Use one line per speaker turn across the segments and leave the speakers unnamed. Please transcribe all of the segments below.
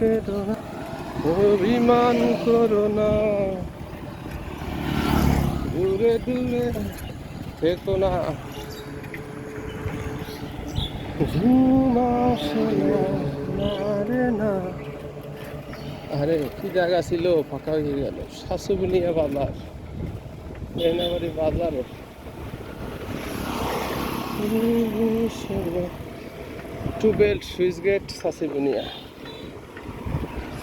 কেড়ো অভিমান করো না দূরে দূরে থেকো না ঘুম আসে না, আরে কি জায়গা ছিল ফাঁকা হয়ে গেল শাশুবনিয়া বাজার মেনাবাড়ি বাজার to belt switch gate Shashubania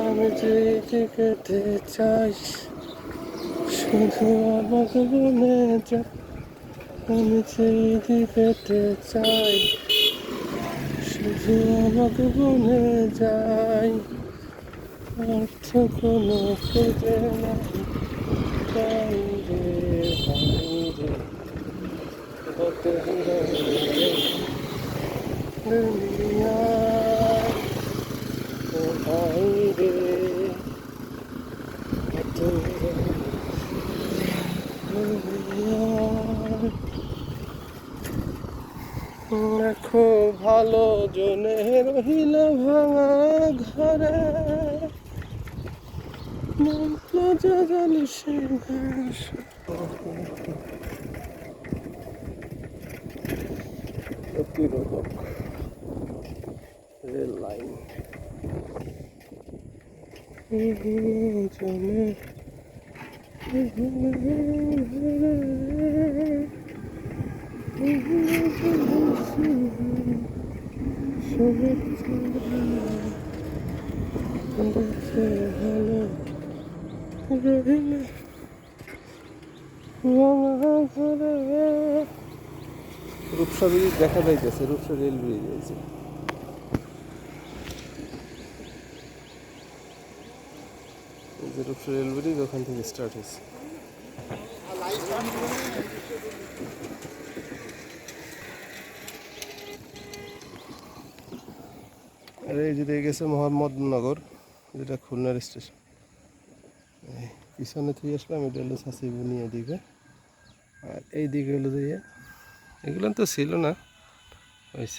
আমি যেতে চাই শুধু আমাকে মনে যা আমি সেই দিকে চাই শুধু আমাকে মনে যাই অর্থ কোনো খুঁজে নাই তাই রে ভাই রে কত দুনিয়া ভাই রে কত দেখো ভালো জনে রহিল ভাঙা ঘরে জানি প্রতিরোধক। রেল লাইন রূপসা ব্রিজ দেখা যাইতেছে রূপসা রেল ব্রিজ হয়েছে এই যে রূপসা রেল ব্রিজ ওখান থেকে স্টার্ট হয়েছে। আর এই যে গেছে মোহাম্মদনগর, যেটা খুলনার স্টেশন পিছনে থেকে আসলাম এটা হলো সাসি বুনিয়া দিকে আর এই দিকে হলো যে এগুলো তো ছিল না, হয়েছে।